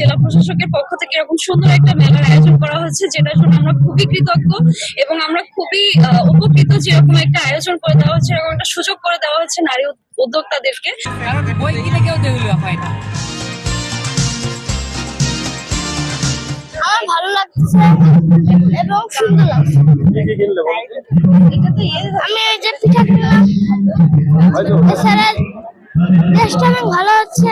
জেলা প্রশাসকের পক্ষ থেকে এরকম সুন্দর একটা মেলার আয়োজন করা হয়েছে যেটার জন্য আমরা খুবই কৃতজ্ঞ এবং আমরা খুবই উপকৃত যে এরকম একটা আয়োজন করে দেওয়া হচ্ছে এরকম একটা সুযোগ করে দেওয়া হচ্ছে নারী উদ্যোক্তাদেরকে। ভালো লাগছে এবং সুন্দর লাগছে। আমি এই যে পিঠা অনেক ভালো হচ্ছে।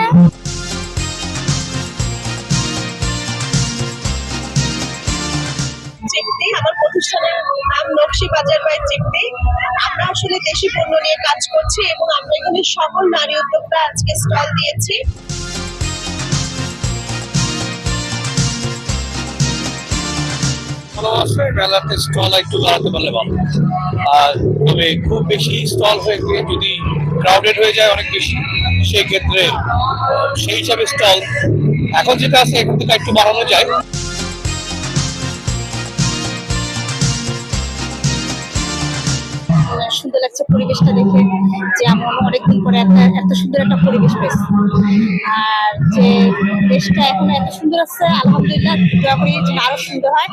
চিমটি আমার প্রতিষ্ঠানের নাম নকশি বাজার বাই চিমটি আমরা আসলে দেশি পণ্য নিয়ে কাজ করছি এবং আমরা এখানে সকল নারী উদ্যোক্তা আজকে স্টল দিয়েছি। ভালো আছে মেলাতে স্টল একটু বাড়াতে পারলে ভালো। আর তবে খুব বেশি স্টল হয়ে গিয়ে যদি ক্রাউডেড হয়ে যায় অনেক বেশি সেই ক্ষেত্রে সেই হিসাবে স্টল এখন যেটা আছে, এখান থেকে একটু বাড়ানো যায়। সুন্দর লাগছে পরিবেশটা দেখে, যে আমরা অনেকদিন পরে একটা, এত সুন্দর একটা পরিবেশ পেয়েছি। আর যে দেশটা এখন এত সুন্দর আছে, আলহামদুলিল্লাহ আরও সুন্দর হয়।